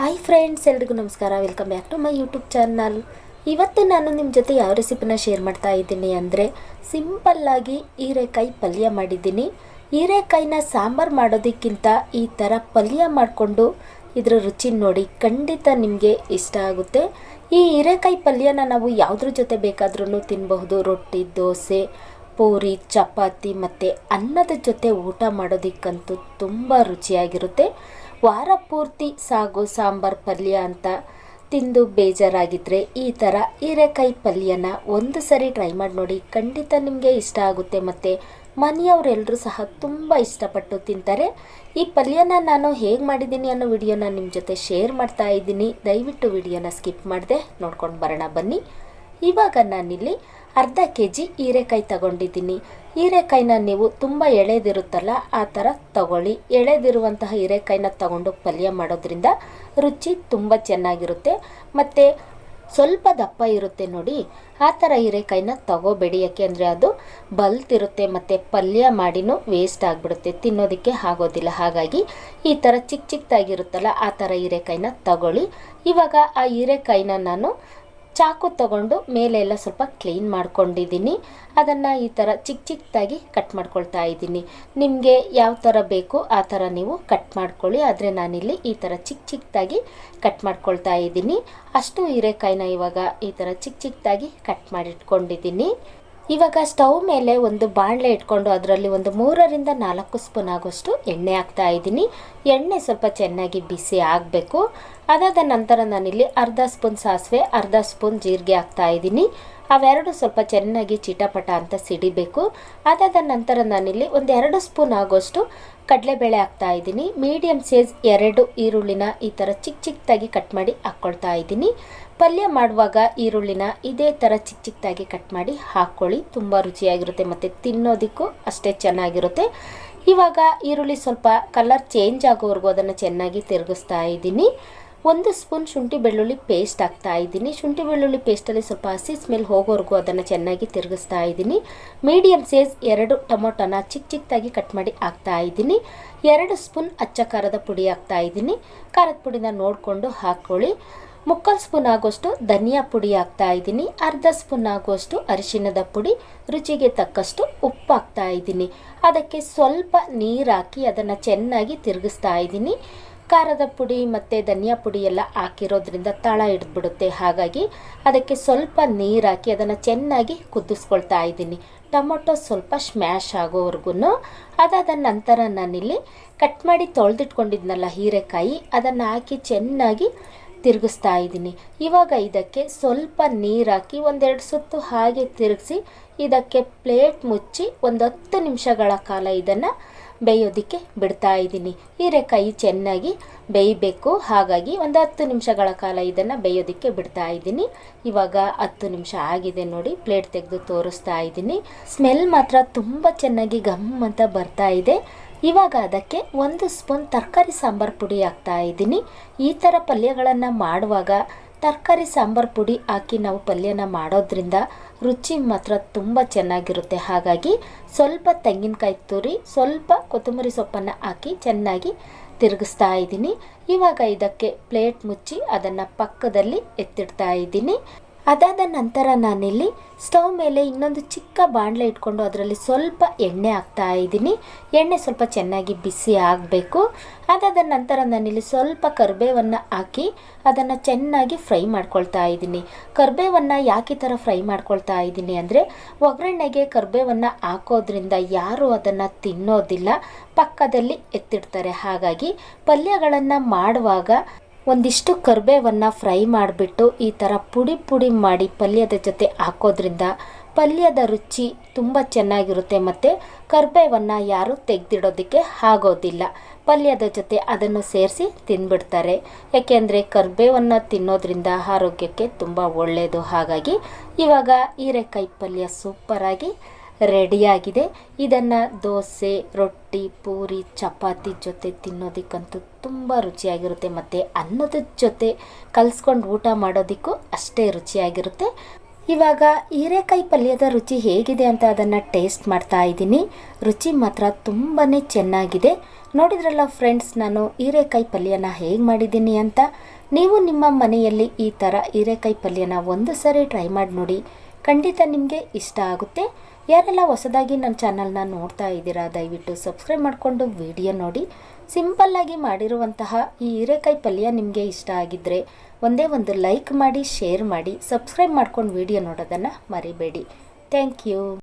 Hi friends ಎಲ್ರಿಗೂ ನಮಸ್ಕಾರ. Welcome back to my YouTube channel ಇವತ್ತು ನಾನು ನಿಮ್ಮ ಜೊತೆ ಯಾವ ರೆಸಿಪಿನ ಶೇರ್ ಮಾಡ್ತಾ ಇದ್ದೀನಿ ಅಂದರೆ ಸಿಂಪಲ್ಲಾಗಿ ಹೀರೆಕಾಯಿ ಪಲ್ಯ ಮಾಡಿದ್ದೀನಿ. ಹೀರೆಕಾಯಿನ ಸಾಂಬಾರು ಮಾಡೋದಕ್ಕಿಂತ ಈ ಥರ ಪಲ್ಯ ಮಾಡಿಕೊಂಡು ಇದರ ರುಚಿ ನೋಡಿ ಖಂಡಿತ ನಿಮಗೆ ಇಷ್ಟ ಆಗುತ್ತೆ. ಈ ಹೀರೆಕಾಯಿ ಪಲ್ಯನ ನಾವು ಯಾವುದ್ರ ಜೊತೆ ಬೇಕಾದ್ರೂ ತಿನ್ನಬಹುದು ರೊಟ್ಟಿ, ದೋಸೆ, ಪೂರಿ, ಚಪಾತಿ ಮತ್ತು ಅನ್ನದ ಜೊತೆ ಊಟ ಮಾಡೋದಕ್ಕಂತೂ ತುಂಬ ರುಚಿಯಾಗಿರುತ್ತೆ. ವಾರ ಪೂರ್ತಿ ಸಾಗು ಸಾಂಬಾರ್ ಪಲ್ಯ ಅಂತ ತಿಂದು ಬೇಜಾರಾಗಿದ್ದರೆ ಈ ಥರ ಹೀರೆಕಾಯಿ ಪಲ್ಯನ ಒಂದು ಸರಿ ಟ್ರೈ ಮಾಡಿ ನೋಡಿ ಖಂಡಿತ ನಿಮಗೆ ಇಷ್ಟ ಆಗುತ್ತೆ ಮತ್ತು ಮನೆಯವರೆಲ್ಲರೂ ಸಹ ತುಂಬ ಇಷ್ಟಪಟ್ಟು ತಿಂತಾರೆ. ಈ ಪಲ್ಯನ ನಾನು ಹೇಗೆ ಮಾಡಿದ್ದೀನಿ ಅನ್ನೋ ವಿಡಿಯೋನ ನಿಮ್ಮ ಜೊತೆ ಶೇರ್ ಮಾಡ್ತಾ ಇದ್ದೀನಿ. ದಯವಿಟ್ಟು ವಿಡಿಯೋನ ಸ್ಕಿಪ್ ಮಾಡಿದೆ ನೋಡ್ಕೊಂಡು ಬರೋಣ ಬನ್ನಿ. ಇವಾಗ ನಾನಿಲ್ಲಿ ಅರ್ಧ ಕೆ ಜಿ ಹೀರೆಕಾಯಿ ತಗೊಂಡಿದ್ದೀನಿ. ಹೀರೆಕಾಯಿನ ನೀವು ತುಂಬ ಎಳೆದಿರುತ್ತಲ್ಲ, ಆ ಥರ ತಗೊಳ್ಳಿ. ಎಳೆದಿರುವಂತಹ ಹೀರೆಕಾಯಿನ ತಗೊಂಡು ಪಲ್ಯ ಮಾಡೋದ್ರಿಂದ ರುಚಿ ತುಂಬ ಚೆನ್ನಾಗಿರುತ್ತೆ. ಮತ್ತು ಸ್ವಲ್ಪ ದಪ್ಪ ಇರುತ್ತೆ ನೋಡಿ, ಆ ಥರ ಹೀರೆಕಾಯಿನ ತಗೋಬೇಡಿ. ಯಾಕೆಂದರೆ ಅದು ಬಲ್ತಿರುತ್ತೆ ಮತ್ತು ಪಲ್ಯ ಮಾಡಿನೂ ವೇಸ್ಟ್ ಆಗಿಬಿಡುತ್ತೆ, ತಿನ್ನೋದಕ್ಕೆ ಆಗೋದಿಲ್ಲ. ಹಾಗಾಗಿ ಈ ಥರ ಚಿಕ್ಕ ಚಿಕ್ಕದಾಗಿರುತ್ತಲ್ಲ ಆ ಥರ ಹೀರೆಕಾಯಿನ ತಗೊಳ್ಳಿ. ಇವಾಗ ಆ ಹೀರೆಕಾಯಿನ ನಾನು ಚಾಕು ತಗೊಂಡು ಮೇಲೆ ಎಲ್ಲ ಸ್ವಲ್ಪ ಕ್ಲೀನ್ ಮಾಡ್ಕೊಂಡಿದ್ದೀನಿ. ಅದನ್ನು ಈ ಥರ ಚಿಕ್ಕ ಚಿಕ್ಕದಾಗಿ ಕಟ್ ಮಾಡ್ಕೊಳ್ತಾ ಇದ್ದೀನಿ. ನಿಮಗೆ ಯಾವ ಥರ ಬೇಕು ಆ ಥರ ನೀವು ಕಟ್ ಮಾಡ್ಕೊಳ್ಳಿ. ಆದರೆ ನಾನಿಲ್ಲಿ ಈ ಥರ ಚಿಕ್ಕ ಚಿಕ್ಕದಾಗಿ ಕಟ್ ಮಾಡ್ಕೊಳ್ತಾ ಇದ್ದೀನಿ. ಅಷ್ಟು ಹೀರೆಕಾಯಿನ ಇವಾಗ ಈ ಥರ ಚಿಕ್ಕ ಚಿಕ್ಕದಾಗಿ ಕಟ್ ಮಾಡಿಟ್ಕೊಂಡಿದ್ದೀನಿ. ಇವಾಗ ಸ್ಟವ್ ಮೇಲೆ ಒಂದು ಬಾಣಲೆ ಇಟ್ಕೊಂಡು ಅದರಲ್ಲಿ ಒಂದು ಮೂರರಿಂದ ನಾಲ್ಕು ಸ್ಪೂನ್ ಆಗೋಷ್ಟು ಎಣ್ಣೆ ಹಾಕ್ತಾ ಇದ್ದೀನಿ. ಎಣ್ಣೆ ಸ್ವಲ್ಪ ಚೆನ್ನಾಗಿ ಬಿಸಿ ಆಗಬೇಕು. ಅದಾದ ನಂತರ ನಾನಿಲ್ಲಿ ಅರ್ಧ ಸ್ಪೂನ್ ಸಾಸಿವೆ, ಅರ್ಧ ಸ್ಪೂನ್ ಜೀರಿಗೆ ಹಾಕ್ತಾ ಇದ್ದೀನಿ. ಅವೆರಡು ಸ್ವಲ್ಪ ಚೆನ್ನಾಗಿ ಚಿಟಪಟ ಅಂತ ಸಿಡಿಬೇಕು. ಅದಾದ ನಂತರ ನಾನಿಲ್ಲಿ ಒಂದೆರಡು ಸ್ಪೂನ್ ಆಗೋಷ್ಟು ಕಡಲೆಬೇಳೆ ಹಾಕ್ತಾ ಇದ್ದೀನಿ. ಮೀಡಿಯಮ್ ಸೈಜ್ ಎರಡು ಈರುಳ್ಳಿನ ಈ ಥರ ಚಿಕ್ಕ ಚಿಕ್ಕದಾಗಿ ಕಟ್ ಮಾಡಿ ಹಾಕ್ಕೊಳ್ತಾ ಇದ್ದೀನಿ. ಪಲ್ಯ ಮಾಡುವಾಗ ಈರುಳ್ಳಿನ ಇದೇ ಥರ ಚಿಕ್ಕ ಚಿಕ್ಕದಾಗಿ ಕಟ್ ಮಾಡಿ ಹಾಕ್ಕೊಳ್ಳಿ ತುಂಬ ರುಚಿಯಾಗಿರುತ್ತೆ ಮತ್ತು ತಿನ್ನೋದಕ್ಕೂ ಅಷ್ಟೇ ಚೆನ್ನಾಗಿರುತ್ತೆ. ಇವಾಗ ಈರುಳ್ಳಿ ಸ್ವಲ್ಪ ಕಲರ್ ಚೇಂಜ್ ಆಗೋವರೆಗೂ ಅದನ್ನು ಚೆನ್ನಾಗಿ ತಿರುಗಿಸ್ತಾ ಇದ್ದೀನಿ. ಒಂದು ಸ್ಪೂನ್ ಶುಂಠಿ ಬೆಳ್ಳುಳ್ಳಿ ಪೇಸ್ಟ್ ಹಾಕ್ತಾ ಇದ್ದೀನಿ. ಶುಂಠಿ ಬೆಳ್ಳುಳ್ಳಿ ಪೇಸ್ಟಲ್ಲಿ ಸ್ವಲ್ಪ ಹಸಿ ಸ್ಮೆಲ್ ಹೋಗೋವರೆಗೂ ಅದನ್ನು ಚೆನ್ನಾಗಿ ತಿರುಗಿಸ್ತಾ ಇದ್ದೀನಿ. ಮೀಡಿಯಮ್ ಸೈಜ್ ಎರಡು ಟೊಮೊಟೊನ ಚಿಕ್ಕ ಚಿಕ್ಕದಾಗಿ ಕಟ್ ಮಾಡಿ ಹಾಕ್ತಾ ಇದ್ದೀನಿ. ಎರಡು ಸ್ಪೂನ್ ಅಚ್ಚ ಖಾರದ ಪುಡಿ ಹಾಕ್ತಾ ಇದ್ದೀನಿ. ಖಾರದ ಪುಡಿನ ನೋಡಿಕೊಂಡು ಹಾಕ್ಕೊಳ್ಳಿ ಮುಕ್ಕಾಲು ಸ್ಪೂನ್ ಆಗೋಷ್ಟು ಧನಿಯಾ ಪುಡಿ ಹಾಕ್ತಾ ಇದ್ದೀನಿ. ಅರ್ಧ ಸ್ಪೂನ್ ಆಗುವಷ್ಟು ಅರಿಶಿಣದ ಪುಡಿ. ರುಚಿಗೆ ತಕ್ಕಷ್ಟು ಉಪ್ಪು ಹಾಕ್ತಾ ಇದ್ದೀನಿ. ಅದಕ್ಕೆ ಸ್ವಲ್ಪ ನೀರು ಹಾಕಿ ಅದನ್ನು ಚೆನ್ನಾಗಿ ತಿರುಗಿಸ್ತಾ ಇದ್ದೀನಿ. ಖಾರದ ಪುಡಿ ಮತ್ತು ಧನಿಯಾ ಪುಡಿ ಎಲ್ಲ ಹಾಕಿರೋದ್ರಿಂದ ತಳ ಹಿಡಿದ್ಬಿಡುತ್ತೆ. ಹಾಗಾಗಿ ಅದಕ್ಕೆ ಸ್ವಲ್ಪ ನೀರು ಹಾಕಿ ಅದನ್ನು ಚೆನ್ನಾಗಿ ಕುದಿಸ್ಕೊಳ್ತಾ ಇದ್ದೀನಿ. ಟೊಮೊಟೊ ಸ್ವಲ್ಪ ಸ್ಮ್ಯಾಶ್ ಆಗೋವರೆಗೂ ಅದಾದ ನಂತರ ನಾನಿಲ್ಲಿ ಕಟ್ ಮಾಡಿ ತೊಳೆದಿಟ್ಕೊಂಡಿದ್ನಲ್ಲ ಹೀರೆಕಾಯಿ, ಅದನ್ನು ಹಾಕಿ ಚೆನ್ನಾಗಿ ತಿರುಗಿಸ್ತಾ ಇದ್ದೀನಿ. ಇವಾಗ ಇದಕ್ಕೆ ಸ್ವಲ್ಪ ನೀರು ಹಾಕಿ ಒಂದೆರಡು ಸುತ್ತು ಹಾಗೆ ತಿರುಗಿಸಿ ಇದಕ್ಕೆ ಪ್ಲೇಟ್ ಮುಚ್ಚಿ ಒಂದು ಹತ್ತು ನಿಮಿಷಗಳ ಕಾಲ ಇದನ್ನು ಬೇಯೋದಕ್ಕೆ ಬಿಡ್ತಾ ಇದ್ದೀನಿ. ಹೀರೆಕಾಯಿ ಚೆನ್ನಾಗಿ ಬೇಯಬೇಕು. ಹಾಗಾಗಿ ಒಂದು ಹತ್ತು ನಿಮಿಷಗಳ ಕಾಲ ಇದನ್ನು ಬೇಯೋದಕ್ಕೆ ಬಿಡ್ತಾ ಇದ್ದೀನಿ. ಇವಾಗ ಹತ್ತು ನಿಮಿಷ ಆಗಿದೆ ನೋಡಿ, ಪ್ಲೇಟ್ ತೆಗೆದು ತೋರಿಸ್ತಾ ಇದ್ದೀನಿ. ಸ್ಮೆಲ್ ಮಾತ್ರ ತುಂಬ ಚೆನ್ನಾಗಿ ಗಮ್ ಅಂತ ಬರ್ತಾ ಇದೆ. ಇವಾಗ ಅದಕ್ಕೆ ಒಂದು ಸ್ಪೂನ್ ತರಕಾರಿ ಸಾಂಬಾರು ಪುಡಿ ಹಾಕ್ತಾ ಇದ್ದೀನಿ. ಈ ಥರ ಪಲ್ಯಗಳನ್ನು ಮಾಡುವಾಗ ತರಕಾರಿ ಸಾಂಬಾರು ಪುಡಿ ಹಾಕಿ ನಾವು ಪಲ್ಯನ ಮಾಡೋದ್ರಿಂದ ರುಚಿ ಮಾತ್ರ ತುಂಬ ಚೆನ್ನಾಗಿರುತ್ತೆ. ಹಾಗಾಗಿ ಸ್ವಲ್ಪ ತೆಂಗಿನಕಾಯಿ ತುರಿ, ಸ್ವಲ್ಪ ಕೊತ್ತಂಬರಿ ಸೊಪ್ಪನ್ನು ಹಾಕಿ ಚೆನ್ನಾಗಿ ತಿರುಗಿಸ್ತಾ ಇದ್ದೀನಿ. ಇವಾಗ ಇದಕ್ಕೆ ಪ್ಲೇಟ್ ಮುಚ್ಚಿ ಅದನ್ನು ಪಕ್ಕದಲ್ಲಿ ಎತ್ತಿಡ್ತಾ ಇದ್ದೀನಿ. ಅದಾದ ನಂತರ ನಾನಿಲ್ಲಿ ಸ್ಟವ್ ಮೇಲೆ ಇನ್ನೊಂದು ಚಿಕ್ಕ ಬಾಣಲೆ ಇಟ್ಕೊಂಡು ಅದರಲ್ಲಿ ಸ್ವಲ್ಪ ಎಣ್ಣೆ ಹಾಕ್ತಾ ಇದ್ದೀನಿ. ಎಣ್ಣೆ ಸ್ವಲ್ಪ ಚೆನ್ನಾಗಿ ಬಿಸಿ ಆಗಬೇಕು. ಅದಾದ ನಂತರ ನಾನಿಲ್ಲಿ ಸ್ವಲ್ಪ ಕರಿಬೇವನ್ನು ಹಾಕಿ ಅದನ್ನು ಚೆನ್ನಾಗಿ ಫ್ರೈ ಮಾಡ್ಕೊಳ್ತಾ ಇದ್ದೀನಿ. ಕರಿಬೇವನ್ನು ಯಾಕೆ ಥರ ಫ್ರೈ ಮಾಡ್ಕೊಳ್ತಾ ಇದ್ದೀನಿ ಅಂದರೆ, ಒಗ್ಗರಣೆಗೆ ಕರಿಬೇವನ್ನು ಹಾಕೋದ್ರಿಂದ ಯಾರೂ ಅದನ್ನು ತಿನ್ನೋದಿಲ್ಲ. ಪಕ್ಕದಲ್ಲಿ ಎತ್ತಿಡ್ತಾರೆ. ಹಾಗಾಗಿ ಪಲ್ಯಗಳನ್ನು ಮಾಡುವಾಗ ಒಂದಿಷ್ಟು ಕರಿಬೇವನ್ನು ಫ್ರೈ ಮಾಡಿಬಿಟ್ಟು ಈ ಥರ ಪುಡಿ ಪುಡಿ ಮಾಡಿ ಪಲ್ಯದ ಜೊತೆ ಹಾಕೋದ್ರಿಂದ ಪಲ್ಯದ ರುಚಿ ತುಂಬ ಚೆನ್ನಾಗಿರುತ್ತೆ ಮತ್ತು ಕರ್ಬೇವನ್ನು ಯಾರೂ ತೆಗೆದಿಡೋದಕ್ಕೆ ಆಗೋದಿಲ್ಲ. ಪಲ್ಯದ ಜೊತೆ ಅದನ್ನು ಸೇರಿಸಿ ತಿಂದ್ಬಿಡ್ತಾರೆ ಯಾಕೆಂದರೆ ಕರ್ಬೇವನ್ನು ತಿನ್ನೋದ್ರಿಂದ ಆರೋಗ್ಯಕ್ಕೆ ತುಂಬ ಒಳ್ಳೆಯದು ಹಾಗಾಗಿ ಇವಾಗ ಹೀರೆಕಾಯಿ ಪಲ್ಯ ಸೂಪರಾಗಿ ರೆಡಿಯಾಗಿದೆ. ಇದನ್ನು ದೋಸೆ, ರೊಟ್ಟಿ, ಪೂರಿ, ಚಪಾತಿ ಜೊತೆ ತಿನ್ನೋದಕ್ಕಂತೂ ತುಂಬ ರುಚಿಯಾಗಿರುತ್ತೆ. ಮತ್ತು ಅನ್ನದ ಜೊತೆ ಕಲಿಸ್ಕೊಂಡು ಊಟ ಮಾಡೋದಕ್ಕೂ ಅಷ್ಟೇ ರುಚಿಯಾಗಿರುತ್ತೆ. ಇವಾಗ ಹೀರೆಕಾಯಿ ಪಲ್ಯದ ರುಚಿ ಹೇಗಿದೆ ಅಂತ ಅದನ್ನು ಟೇಸ್ಟ್ ಮಾಡ್ತಾ ಇದ್ದೀನಿ. ರುಚಿ ಮಾತ್ರ ತುಂಬಾ ಚೆನ್ನಾಗಿದೆ. ನೋಡಿದ್ರಲ್ಲ ಫ್ರೆಂಡ್ಸ್, ನಾನು ಹೀರೆಕಾಯಿ ಪಲ್ಯನ ಹೇಗೆ ಮಾಡಿದ್ದೀನಿ ಅಂತ? ನೀವು ನಿಮ್ಮ ಮನೆಯಲ್ಲಿ ಈ ಥರ ಹೀರೆಕಾಯಿ ಪಲ್ಯನ ಒಂದು ಸರಿ ಟ್ರೈ ಮಾಡಿ ನೋಡಿ. ಖಂಡಿತ ನಿಮಗೆ ಇಷ್ಟ ಆಗುತ್ತೆ. ಯಾರೆಲ್ಲ ಹೊಸದಾಗಿ ನನ್ನ ಚಾನಲ್ನ ನೋಡ್ತಾ ಇದ್ದೀರಾ, ದಯವಿಟ್ಟು ಸಬ್ಸ್ಕ್ರೈಬ್ ಮಾಡಿಕೊಂಡು ವಿಡಿಯೋ ನೋಡಿ. ಸಿಂಪಲ್ಲಾಗಿ ಮಾಡಿರುವಂತಹ ಈ ಹೀರೆಕಾಯಿ ಪಲ್ಯ ನಿಮಗೆ ಇಷ್ಟ ಆಗಿದ್ದರೆ ಒಂದೇ ಒಂದು ಲೈಕ್ ಮಾಡಿ, ಶೇರ್ ಮಾಡಿ, ಸಬ್ಸ್ಕ್ರೈಬ್ ಮಾಡ್ಕೊಂಡು ವಿಡಿಯೋ ನೋಡೋದನ್ನು ಮರಿಬೇಡಿ. Thank you.